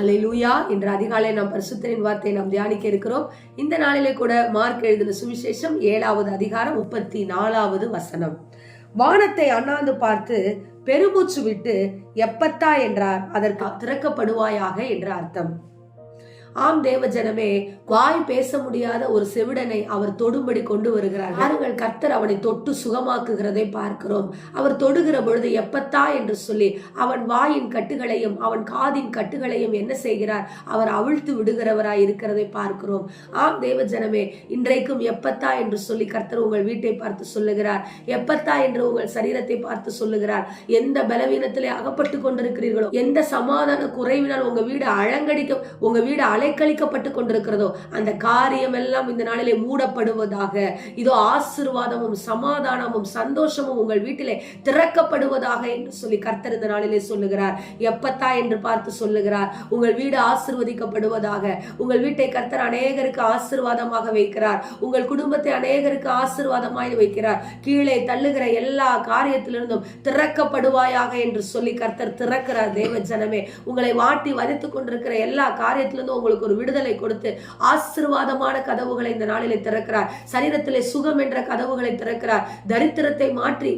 ஹalleluya என்ற அதிகாலை நாம் பரிசுத்தரின் வார்த்தையை நாம் தியானிக்க இருக்கிறோம். இந்த நாளிலே கூட மார்க் எழுதின சுவிசேஷம் ஏழாவது அதிகாரம் முப்பத்தி நாலாவது வசனம். வானத்தை அண்ணாந்து பார்த்து பெருமூச்சு விட்டு எப்பத்தா என்றார். அதற்கு திறக்கப்படுவாயாக என்ற அர்த்தம். ஆம் தேவ ஜனமே வாய் பேச முடியாத ஒரு செவிடனை அவர் தொடும்படி கொண்டு வருகிறார் பாருங்கள் கர்த்தர் அவனை தொட்டு சுகமாக்குகிறதை பார்க்கிறோம். அவர் தொடுகிற பொழுது எப்பத்தா என்று சொல்லி அவன் வாயின் கட்டுகளையும் அவன் காதின் கட்டுகளையும் என்ன செய்கிறார்? அவர் அவிழ்த்து விடுகிறவராய் இருக்கிறதை பார்க்கிறோம். ஆம் தேவ ஜனமே இன்றைக்கும் எப்பத்தா என்று சொல்லி கர்த்தர் உங்கள் வீட்டை பார்த்து சொல்லுகிறார். எப்பத்தா என்று உங்கள் சரீரத்தை பார்த்து சொல்லுகிறார். எந்த பலவீனத்திலே அகப்பட்டு கொண்டிருக்கிறீர்களோ எந்த சமாதான குறைவினால் உங்க வீடு அழங்கடிக்க உங்க வீடு அலைக்கழிக்கப்பட்டு கொண்டிருக்கிறதோ அந்த காரியம் எல்லாம் இந்த நாளிலே மூடப்படுவதாக இதோ ஆசிர்வாதமும் சமாதானமும் சந்தோஷமும் உங்கள் வீட்டிலே திறக்கப்படுவதாக என்று சொல்லி கர்த்தர் இந்த நாளிலே சொல்லுகிறார். எப்பத்தா என்று பார்த்து சொல்லுகிறார். உங்கள் வீடு ஆசிர்வதிக்கப்படுவதாக உங்கள் வீட்டை கர்த்தர் அநேகருக்கு ஆசிர்வாதமாக வைக்கிறார். உங்கள் குடும்பத்தை அநேகருக்கு ஆசிர்வாதமாய் வைக்கிறார். கீழே தள்ளுகிற எல்லா காரியத்திலிருந்தும் திறக்கப்படுவாயாக என்று சொல்லி கர்த்தர் திறக்கிறார். தேவ ஜனமே உங்களை வாட்டி வதைத்துக் கொண்டிருக்கிற எல்லா காரியத்திலிருந்தும் உங்களுக்கு ஒரு விடுதலை கொடுத்து ஆசிர்வாதமான கதவுகளை இந்த நாளிலே திறக்கிறார். சரீரத்திலே சுகம் என்ற கதவுகளை திறக்கிறார். தரித்திரத்தை மாற்றி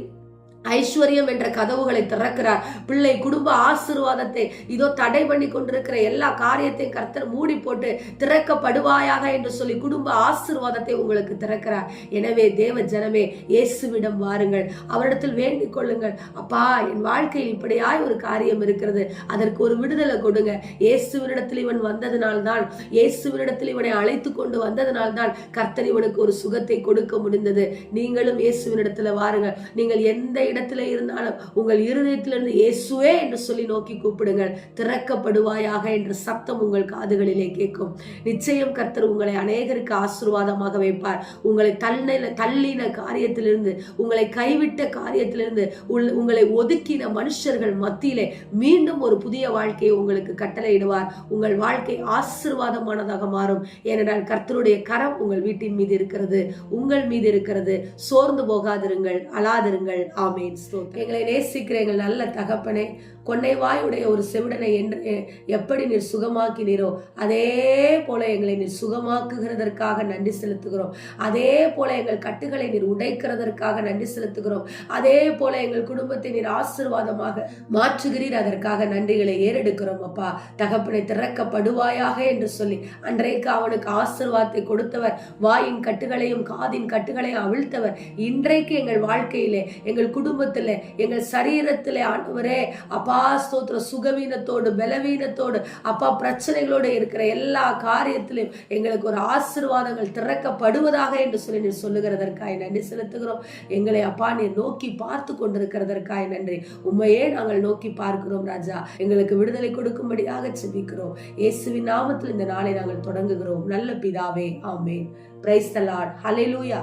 ஐஸ்வர்யம் என்ற கதவுகளை திறக்கிறார். பிள்ளை குடும்ப ஆசிர்வாதத்தை இதோ தடை பண்ணி கொண்டிருக்கிற எல்லா காரியத்தையும் கர்த்தர் மூடி போட்டு திறக்கப்படுவாயாக என்று சொல்லி குடும்ப ஆசிர்வாதத்தை உங்களுக்கு திறக்கிறார். எனவே தேவ ஜனமே இயேசுவிடம் வாருங்கள். அவரிடத்தில் வேண்டிக் கொள்ளுங்கள். அப்பா என் வாழ்க்கையில் இப்படியாய் ஒரு காரியம் இருக்கிறது. அதற்கு ஒரு விடுதலை கொடுங்க. இயேசுவினிடத்தில் இவன் வந்ததினால்தான் இயேசுவினிடத்தில் இவனை அழைத்து கொண்டு வந்ததினால்தான் கர்த்தர் இவனுக்கு ஒரு சுகத்தை கொடுக்க முடிந்தது. நீங்களும் இயேசுவினிடத்தில் வாருங்கள். நீங்கள் எந்த இடத்துல இருந்தாலும் உங்கள் இருதயத்திலிருந்து இயேசுவே என்று சொல்லி நோக்கி கூப்பிடுங்கள். திறக்கப்படுவாயாக என்ற சத்தம் உங்கள் காதுகளிலே கேட்கும். நிச்சயம் கர்த்தர் உங்களை அநேகருக்கு ஆசீர்வாதமாக வைப்பார். உங்களை தள்ளின தள்ளின காரியத்திலிருந்து உங்களை கைவிட்ட காரியத்திலிருந்து உள்- உங்களை ஒதுக்கின மனுஷர்கள் மத்தியிலே மீண்டும் ஒரு புதிய வாழ்க்கையை உங்களுக்கு கட்டளையிடுவார். உங்கள் வாழ்க்கை ஆசீர்வாதமானதாக மாறும். ஏனென்றால் கர்த்தருடைய கரம் உங்கள் வீட்டின் மீது இருக்கிறது. உங்கள் மீது இருக்கிறது. சோர்ந்து போகாதிருங்கள் அழாதிருங்கள். ஆமே ஸ்தோத்திரம். எங்களை நேசிக்கிற எங்கள் நல்ல தகப்பனே கொன்னை வாயுடைய ஒரு செவிடனை என்று எப்படி நீர் சுகமாக்கினீரோ அதே போல எங்களை நீர் சுகமாக்குகிறதற்காக நன்றி செலுத்துகிறோம். அதே போல எங்கள் கட்டுகளை நீர் உடைக்கிறதற்காக நன்றி செலுத்துகிறோம். அதே போல எங்கள் குடும்பத்தை நீர் ஆசீர்வாதமாக மாற்றுகிறீர். அதற்காக நன்றிகளை ஏறெடுக்கிறோம் அப்பா. தகப்பனை திறக்கப்படுவாயாக என்று சொல்லி அன்றைக்கு அவனுக்கு ஆசிர்வாதத்தை கொடுத்தவர் வாயின் கட்டுகளையும் காதின் கட்டுகளையும் அவிழ்த்தவர். இன்றைக்கு எங்கள் வாழ்க்கையிலே எங்கள் குடும்ப குடும்பத்தில் எங்கள் சரீரத்தில் ஆண்டவரே அப்பா ஸ்தோத்திர சுகவீனத்தோடு பலவீனத்தோடு அப்பா பிரச்சனைகளோடு இருக்கிற எல்லா காரியத்திலும் எங்களுக்கு ஒரு ஆசீர்வாதங்கள் திறக்கப்படுவதாக என்று சொல்லி நீ சொல்லுகிறதற்காய் நன்றி செலுத்துகிறோம். எங்களை அப்பா நீ நோக்கி பார்த்து கொண்டிருக்கிறதற்காய் நன்றி. உண்மையே நாங்கள் நோக்கி பார்க்கிறோம் ராஜா. எங்களுக்கு விடுதலை கொடுக்கும்படியாக செபிக்கிறோம் இயேசுவின் நாமத்தில் இந்த நாளை நாங்கள் தொடங்குகிறோம். நல்ல பிதாவே ஆமேன். Praise the Lord hallelujah